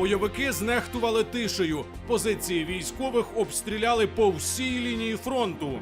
бойовики знехтували тишею. Позиції військових обстріляли по всій лінії фронту.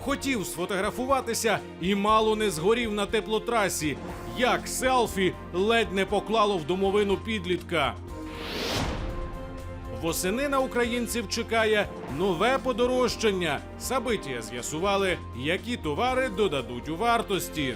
Хотів сфотографуватися і мало не згорів на теплотрасі. Як селфі ледь не поклало в домовину підлітка. Восени на українців чекає нове подорожчання. Сабитія з'ясували, які товари додадуть у вартості.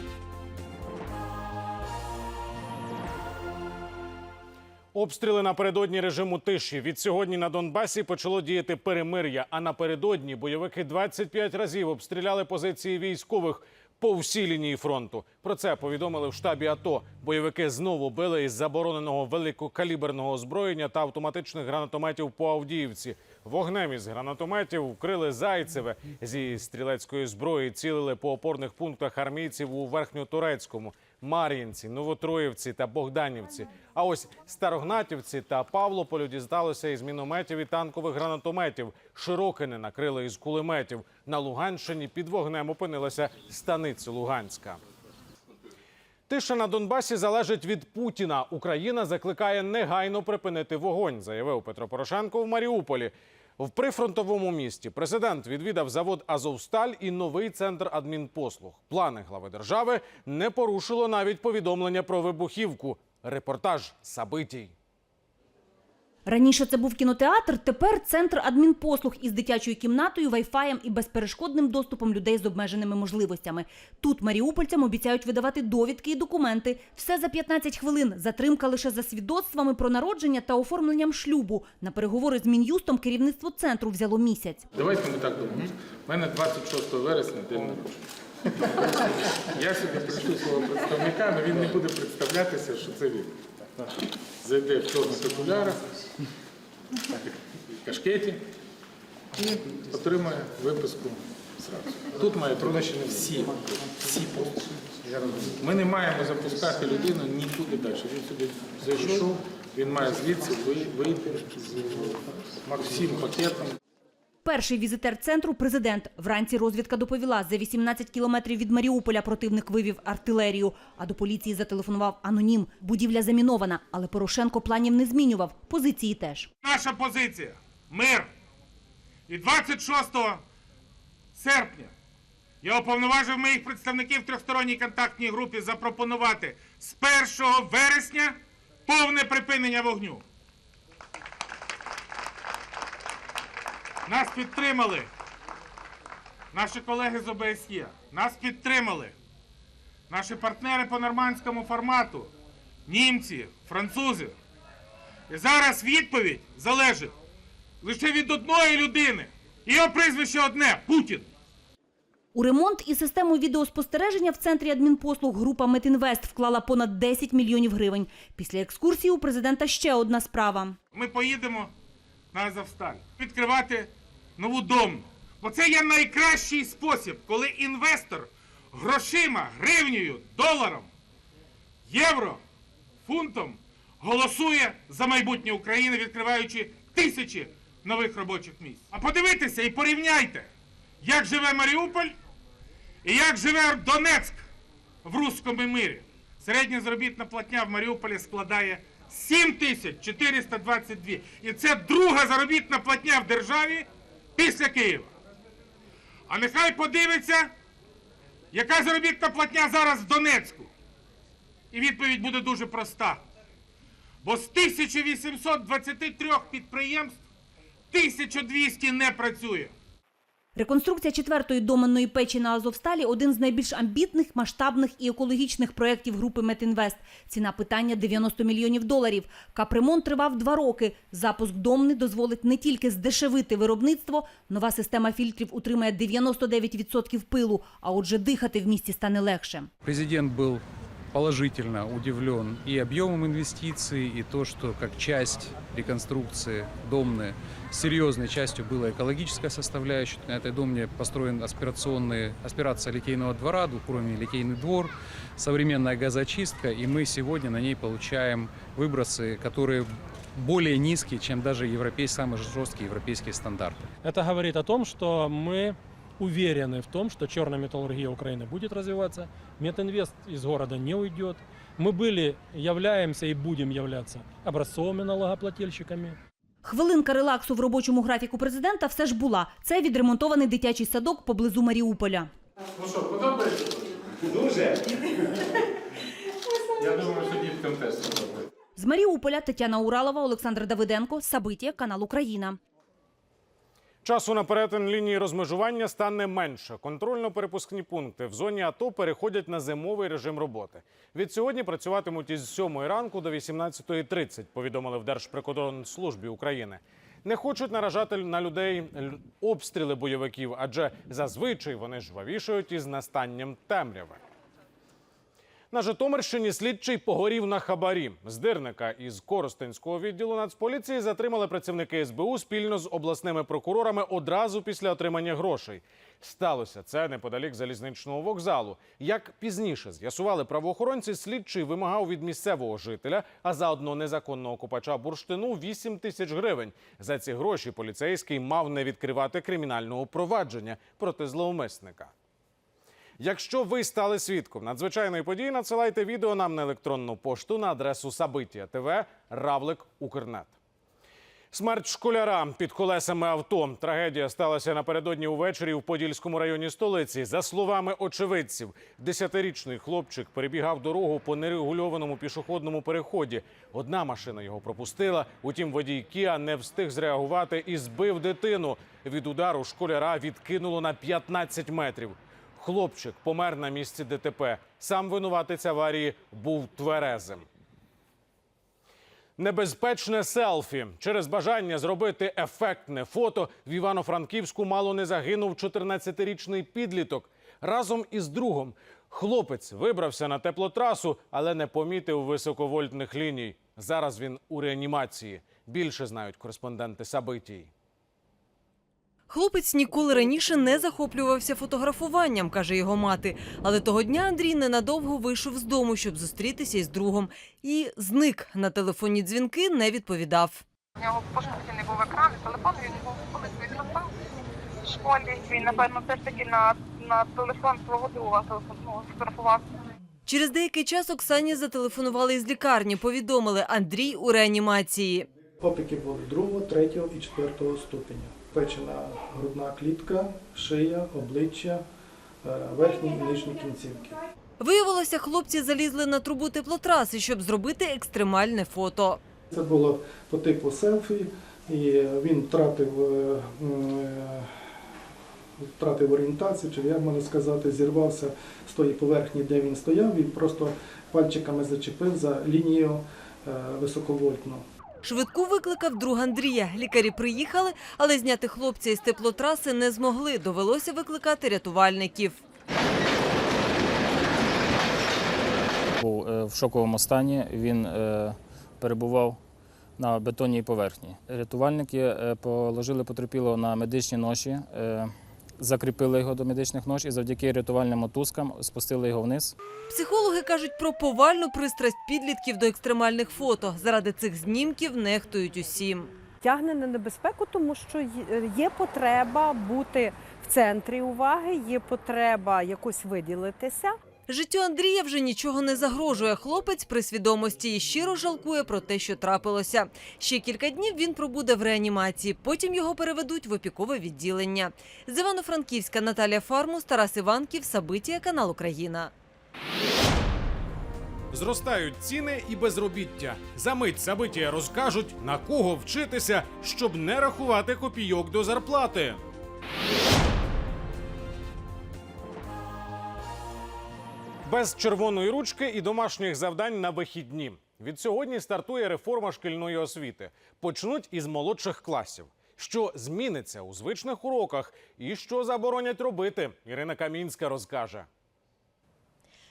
Обстріли напередодні режиму тиші. Від сьогодні на Донбасі почало діяти перемир'я. А напередодні бойовики 25 разів обстріляли позиції військових по всій лінії фронту. Про це повідомили в штабі АТО. Бойовики знову били із забороненого великокаліберного озброєння та автоматичних гранатометів по Авдіївці. Вогнем із гранатометів вкрили Зайцеве. Зі стрілецької зброї цілили по опорних пунктах армійців у Верхньотурецькому. Мар'їнці, Новотроївці та Богданівці. А ось Старогнатівці та Павлополю дісталося із мінометів і танкових гранатометів. Широкине накрили із кулеметів. На Луганщині під вогнем опинилася станиця Луганська. Тиша на Донбасі залежить від Путіна. Україна закликає негайно припинити вогонь, заявив Петро Порошенко в Маріуполі. В прифронтовому місті президент відвідав завод Азовсталь і новий центр адмінпослуг. Плани глави держави не порушило навіть повідомлення про вибухівку. Репортаж Сабитій. Раніше це був кінотеатр, тепер центр адмінпослуг із дитячою кімнатою, вайфаєм і безперешкодним доступом людей з обмеженими можливостями. Тут маріупольцям обіцяють видавати довідки і документи. Все за 15 хвилин. Затримка лише за свідоцтвами про народження та оформленням шлюбу. На переговори з мін'юстом керівництво центру взяло місяць. Давайте ми так думаємо. У мене 26 вересня день народження. Я собі пришлю свого представника, він не буде представлятися, що це він. Зайде в чорних окулярах, кашкеті і отримає виписку зразу. Тут має бути всі, всі послуги. Ми не маємо запускати людину нікуди далі. Він сюди зайшов, він має звідси вийти з всім пакетом. Перший візитер центру президент. Вранці розвідка доповіла, за 18 кілометрів від Маріуполя противник вивів артилерію. А до поліції зателефонував анонім. Будівля замінована, але Порошенко планів не змінював. Позиції теж. Наша позиція мир. І 26 серпня я уповноважив моїх представників в трьохсторонній контактній групі запропонувати з 1 вересня повне припинення вогню. Нас підтримали. Наші колеги з ОБСЄ. Нас підтримали. Наші партнери по нормандському формату. Німці, французи. І зараз відповідь залежить лише від одної людини. Його прізвище одне Путін. У ремонт і систему відеоспостереження в центрі адмінпослуг група Метінвест вклала понад 10 мільйонів гривень. Після екскурсії у президента ще одна справа. Ми поїдемо на Азовсталь відкривати нову домну. Бо це є найкращий спосіб, коли інвестор грошима, гривнею, доларом, євро, фунтом голосує за майбутнє України, відкриваючи тисячі нових робочих місць. А подивитися і порівняйте, як живе Маріуполь і як живе Донецьк в руському мирі. Середня заробітна платня в Маріуполі складає 7422. І це друга заробітна платня в державі після Києва. А нехай подивиться, яка заробітна платня зараз в Донецьку. І відповідь буде дуже проста. Бо з 1823 підприємств 1200 не працює. Реконструкція четвертої доменної печі на Азовсталі один з найбільш амбітних, масштабних і екологічних проєктів групи Метінвест. Ціна питання 90 мільйонів доларів. Капремонт тривав два роки. Запуск домни дозволить не тільки здешевити виробництво, нова система фільтрів утримає 99% пилу, а отже дихати в місті стане легше. Президент был положительно удивлен и объемом инвестиций, и то, что как часть реконструкции домны серьезной частью была экологическая составляющая. На этой домне построен аспирационный, аспирация литейного двора, двухуровневый литейный двор, современная газочистка, и мы сегодня на ней получаем выбросы, которые более низкие, чем даже европейские, самые жесткие европейские стандарты. Это говорит о том, что мы уверены в том, что черная металлургия Украины будет развиваться, Метинвест из города не уйдет, Мы были, являемся и будем являться образцовыми налогоплательщиками. Хвилинка релаксу в робочому графіку президента все ж була. Це відремонтований дитячий садок поблизу Маріуполя. Ну що, подобається? Дуже. Я думаю, що діткам теж сподобається. З Маріуполя Тетяна Уралова, Олександр Давиденко, Сабиття, канал Україна. Часу на перетин лінії розмежування стане менше. Контрольно-перепускні пункти в зоні АТО переходять на зимовий режим роботи. Від сьогодні працюватимуть із 7 ранку до 18.30, повідомили в Держприкордонслужбі України. Не хочуть наражати на людей обстріли бойовиків, адже зазвичай вони жвавішають із настанням темряви. На Житомирщині слідчий погорів на хабарі. Здирника із Коростенського відділу Нацполіції затримали працівники СБУ спільно з обласними прокурорами одразу після отримання грошей. Сталося це неподалік залізничного вокзалу. Як пізніше з'ясували правоохоронці, слідчий вимагав від місцевого жителя, а заодно незаконного купача бурштину 8 тисяч гривень. За ці гроші поліцейський мав не відкривати кримінального провадження проти зловмисника. Якщо ви стали свідком надзвичайної події, надсилайте відео нам на електронну пошту на адресу Сабиття ТВ Равлик Укрнет. Смерть школяра під колесами авто. Трагедія сталася напередодні увечері в Подільському районі столиці. За словами очевидців, десятирічний хлопчик перебігав дорогу по нерегульованому пішохідному переході. Одна машина його пропустила. Утім, водій Кіа не встиг зреагувати і збив дитину. Від удару школяра відкинуло на 15 метрів. Хлопчик помер на місці ДТП. Сам винуватець аварії був тверезим. Небезпечне селфі через бажання зробити ефектне фото в Івано-Франківську мало не загинув 14-річний підліток разом із другом. Хлопець вибрався на теплотрасу, але не помітив високовольтних ліній. Зараз він у реанімації. Більше знають кореспонденти Сабитій. Хлопець ніколи раніше не захоплювався фотографуванням, каже його мати. Але того дня Андрій ненадовго вийшов з дому, щоб зустрітися із другом. І зник на телефонні дзвінки, не відповідав. У нього в пошуці не був екран, телефон він був колись відростав в школі. Він, напевно, все ж таки на, на телефон свого друга ну, сфотографував. Через деякий час Оксані зателефонували із лікарні. Повідомили Андрій у реанімації. Опіки були другого, третього і четвертого ступеня. Печена грудна клітка, шия, обличчя, е, верхні і нижні кінцівки. Виявилося, хлопці залізли на трубу теплотраси, щоб зробити екстремальне фото. Це було по типу селфі, і він втратив, е, е, втратив орієнтацію, чи як можна сказати, зірвався з тої поверхні, де він стояв, і просто пальчиками зачепив за лінію високовольтну. Швидку викликав друг Андрія. Лікарі приїхали, але зняти хлопця із теплотраси не змогли. Довелося викликати рятувальників. був е, в шоковому стані. Він е, перебував на бетонній поверхні. Рятувальники е, положили потерпілого на медичні ноші, закріпили його до медичних нож і завдяки рятувальним мотузкам спустили його вниз. Психологи кажуть про повальну пристрасть підлітків до екстремальних фото. Заради цих знімків нехтують усім. тягне на небезпеку, тому що є- є потреба бути в центрі уваги, є потреба якось виділитися. Життю Андрія вже нічого не загрожує. Хлопець при свідомості і щиро жалкує про те, що трапилося. Ще кілька днів він пробуде в реанімації. Потім його переведуть в опікове відділення. З Івано-Франківська Наталія Фармус, Тарас Іванків, Сабитія, канал Україна. Зростають ціни і безробіття. Замить Сабитія розкажуть, на кого вчитися, щоб не рахувати копійок до зарплати. Без червоної ручки і домашніх завдань на вихідні. Від сьогодні стартує реформа шкільної освіти. Почнуть із молодших класів. Що зміниться у звичних уроках і що заборонять робити, Ірина Камінська розкаже.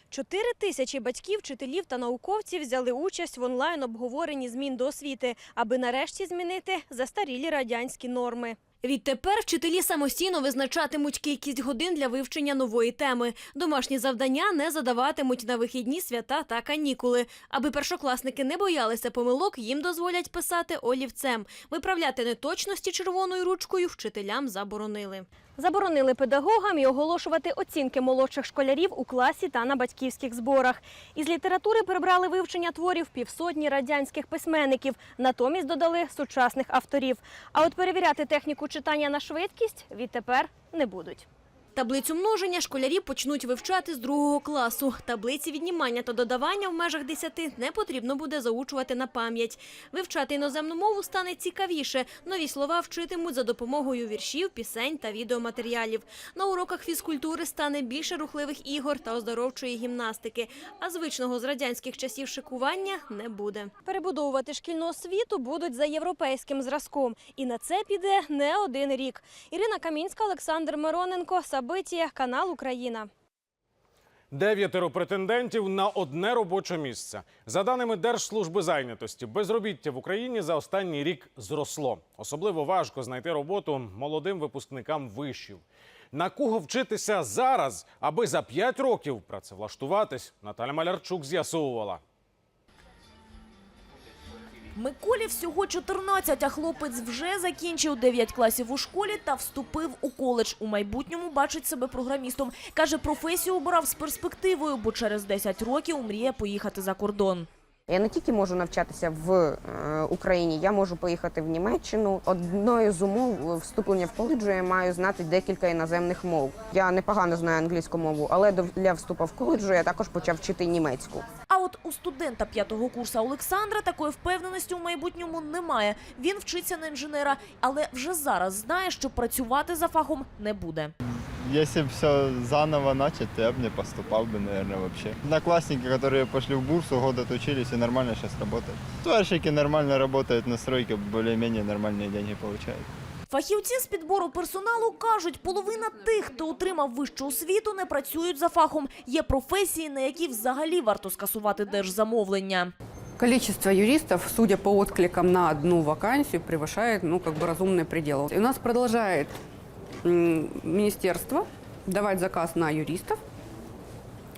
Чотири тисячі батьків, вчителів та науковців взяли участь в онлайн обговоренні змін до освіти, аби нарешті змінити застарілі радянські норми. Відтепер вчителі самостійно визначатимуть кількість годин для вивчення нової теми. Домашні завдання не задаватимуть на вихідні свята та канікули. Аби першокласники не боялися помилок, їм дозволять писати олівцем. Виправляти неточності червоною ручкою вчителям заборонили. Заборонили педагогам і оголошувати оцінки молодших школярів у класі та на батьківських зборах. Із літератури прибрали вивчення творів півсотні радянських письменників, натомість додали сучасних авторів. А от перевіряти техніку читання на швидкість відтепер не будуть. Таблицю множення школярі почнуть вивчати з другого класу. Таблиці віднімання та додавання в межах десяти не потрібно буде заучувати на пам'ять. Вивчати іноземну мову стане цікавіше. Нові слова вчитимуть за допомогою віршів, пісень та відеоматеріалів. На уроках фізкультури стане більше рухливих ігор та оздоровчої гімнастики. А звичного з радянських часів шикування не буде. Перебудовувати шкільну освіту будуть за європейським зразком. І на це піде не один рік. Ірина Камінська, Олександр Мироненко, Сабитія, канал Україна. Дев'ятеро претендентів на одне робоче місце. За даними Держслужби зайнятості, безробіття в Україні за останній рік зросло. Особливо важко знайти роботу молодим випускникам вишів. На кого вчитися зараз, аби за 5 років працевлаштуватись, Наталя Малярчук з'ясовувала. Миколі всього 14, а хлопець вже закінчив 9 класів у школі та вступив у коледж. У майбутньому бачить себе програмістом. Каже, професію обрав з перспективою, бо через 10 років мріє поїхати за кордон. Я не тільки можу навчатися в е, Україні, я можу поїхати в Німеччину. Одною з умов вступлення в коледжу я маю знати декілька іноземних мов. Я непогано знаю англійську мову, але для вступу в коледжу я також почав вчити німецьку. А от у студента п'ятого курсу Олександра такої впевненості у майбутньому немає. Він вчиться на інженера, але вже зараз знає, що працювати за фахом не буде. Если бы все заново начать, то я бы не поступал бы, наверное, вообще. Одноклассники, которые пошли в бурсу, год отучились и нормально сейчас работают. Товарищики нормально работают на стройке, более-менее нормальные деньги получают. Фахівці з підбору персоналу кажуть, половина тих, хто отримав вищу освіту, не працюють за фахом. Є професії, на які взагалі варто скасувати держзамовлення. Количество юристов, судя по откликам на одну вакансию, превышает ну, как бы разумный предел. И у нас продолжает м, министерство давать заказ на юристов.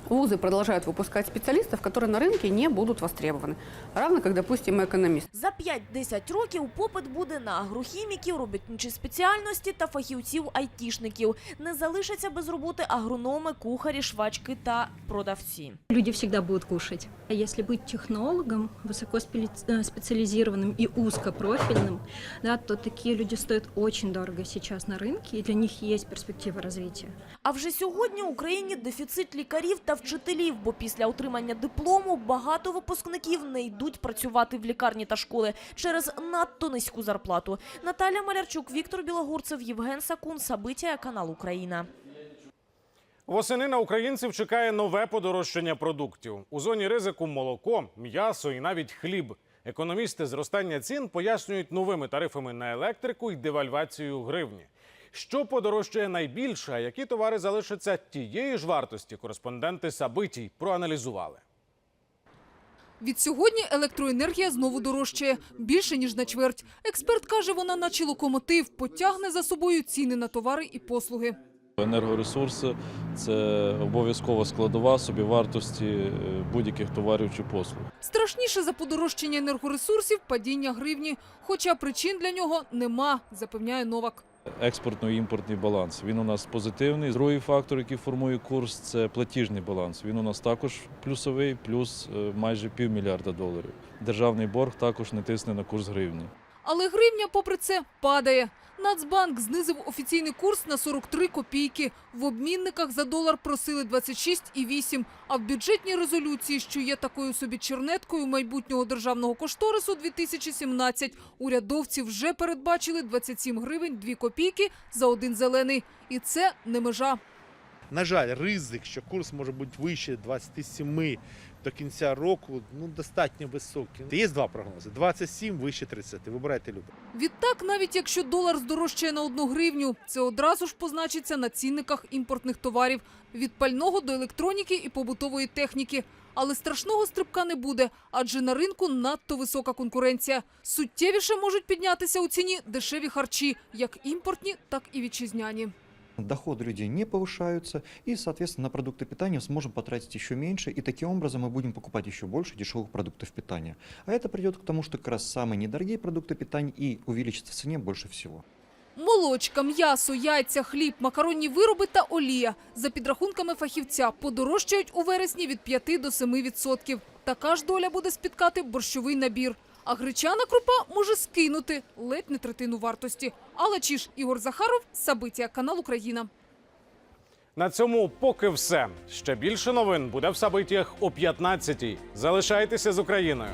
Вузы продолжают выпускать специалистов, которые на рынке не будут востребованы. Равно как, допустим, и экономист. За 5-10 років попит буде на агрохіміків, робітничі спеціальності та фахівців-айтішників. Не залишаться без роботи агрономи, кухарі, швачки та продавці. Люди всегда будут кушать. А если быть технологом, высокоспециализированным и узкопрофильным, да, то такие люди стоят очень дорого сейчас на рынке, и для них есть перспектива развития. А вже сьогодні в Україні дефіцит лікарів та вчителів, бо після отримання диплому багато випускників не йдуть працювати в лікарні та школи через надто низьку зарплату. Наталя Малярчук, Віктор Білогурцев, Євген Сакун, Сабиття, канал Україна. Восени на українців чекає нове подорожчання продуктів. У зоні ризику молоко, м'ясо і навіть хліб. Економісти зростання цін пояснюють новими тарифами на електрику і девальвацією гривні. Що подорожчає найбільше, а які товари залишаться тієї ж вартості, кореспонденти Сабитій проаналізували. Від сьогодні електроенергія знову дорожчає більше ніж на чверть. Експерт каже, вона наче локомотив потягне за собою ціни на товари і послуги. Енергоресурси це обов'язкова складова собівартості е, будь-яких товарів чи послуг. Страшніше за подорожчання енергоресурсів падіння гривні. Хоча причин для нього нема, запевняє Новак. Експортно-імпортний баланс. Він у нас позитивний. Другий фактор, який формує курс, це платіжний баланс. Він у нас також плюсовий, плюс е, майже півмільярда доларів. Державний борг також не тисне на курс гривні. Але гривня, попри це, падає. Нацбанк знизив офіційний курс на 43 копійки. В обмінниках за долар просили 26,8. А в бюджетній резолюції, що є такою собі чернеткою майбутнього державного кошторису 2017, урядовці вже передбачили 27 гривень 2 копійки за один зелений. І це не межа. На жаль, ризик, що курс може бути вище 27 до кінця року, ну достатньо високий. Є два прогнози: 27 вище 30. Вибирайте любе. Відтак, навіть якщо долар здорожчає на одну гривню, це одразу ж позначиться на цінниках імпортних товарів від пального до електроніки і побутової техніки. Але страшного стрибка не буде, адже на ринку надто висока конкуренція. Суттєвіше можуть піднятися у ціні дешеві харчі, як імпортні, так і вітчизняні Доходы людей не повышаются, и, соответственно, на продукты питания сможем потратить еще меньше, и таким образом мы будем покупать еще больше дешевых продуктов питания. А это придет к тому, что как раз самые недорогие продукты питания и увеличатся в цене больше всего. Молочка, м'ясо, яйця, хліб, макаронні вироби та олія. За підрахунками фахівця, подорожчають у вересні від 5 до 7 відсотків. Така ж доля буде спіткати борщовий набір. А гречана крупа може скинути ледь не третину вартості. Але чи ж Ігор Захаров, Сабиття, канал Україна. На цьому поки все. Ще більше новин буде в Сабитіях о 15-й. Залишайтеся з Україною.